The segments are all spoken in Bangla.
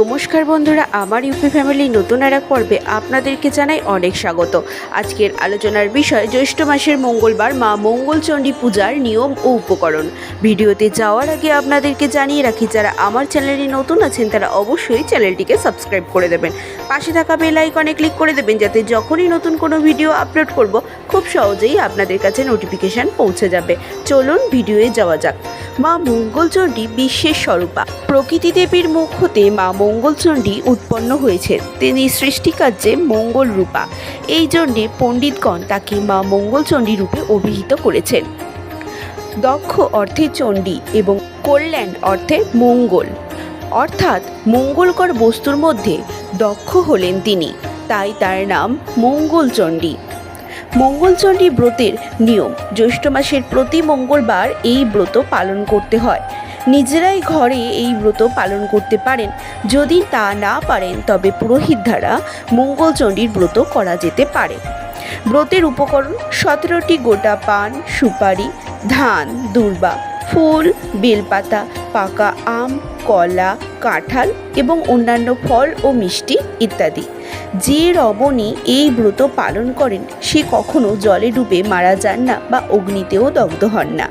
নমস্কার বন্ধুরা, আমার ইউপি ফ্যামিলি নতুন আর এক পর্বে আপনাদেরকে জানাই অনেক স্বাগত। আজকের আলোচনার বিষয়, জ্যৈষ্ঠ মাসের মঙ্গলবার মা মঙ্গলচণ্ডী পূজার নিয়ম ও উপকরণ। ভিডিওতে যাওয়ার আগে আপনাদেরকে জানিয়ে রাখি, যারা আমার চ্যানেলে নতুন আছেন, তারা অবশ্যই চ্যানেলটিকে সাবস্ক্রাইব করে দেবেন। পাশে থাকা বেল আইকনে ক্লিক করে দেবেন, যাতে যখনই নতুন কোনো ভিডিও আপলোড করব, খুব সহজেই আপনাদের কাছে নোটিফিকেশান পৌঁছে যাবে। চলুন, ভিডিওয়ে যাওয়া যাক। মা মঙ্গলচণ্ডী বিশ্বের স্বরূপা। প্রকৃতি দেবীর মুখ হতে মা মঙ্গলচণ্ডী উৎপন্ন হয়েছে। তিনি সৃষ্টিকার্যে মঙ্গল রূপা। এই জন্যে পণ্ডিতগণ তাকে মা মঙ্গলচণ্ডী রূপে অভিহিত করেছেন। দক্ষ অর্থে চণ্ডী এবং কল্যাণ অর্থে মঙ্গল। অর্থাৎ মঙ্গলকর বস্তুর মধ্যে দক্ষ হলেন তিনি। তাই তার নাম মঙ্গলচণ্ডী। মঙ্গলচণ্ডী ব্রতের নিয়ম। জ্যৈষ্ঠ মাসের প্রতি মঙ্গলবার এই ব্রত পালন করতে হয়। নিজেরাই ঘরে এই ব্রত পালন করতে পারেন। যদি তা না পারেন, তবে পুরোহিত দ্বারা মঙ্গলচণ্ডীর ব্রত করা যেতে পারে। ব্রতের উপকরণ সতেরোটি গোটা পান, সুপারি, ধান, দুর্বা, ফুল, বেলপাতা, পাকা আম, কলা কাঁঠাল এবং অন্যান্য ফল ও মিষ্টি ইত্যাদি। যে রমণী এই ব্রত পালন করেন, সে কখনো জলে ডুবে মারা যান না বা অগ্নিতেও দগ্ধ হন না।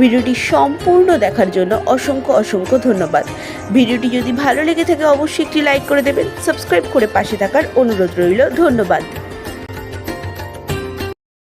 ভিডিওটি সম্পূর্ণ দেখার জন্য অসংখ্য অসংখ্য ধন্যবাদ। ভিডিওটি যদি ভালো লেগে থাকে, অবশ্যই একটি লাইক করে দেবেন, সাবস্ক্রাইব করে পাশে থাকার অনুরোধ রইল। ধন্যবাদ।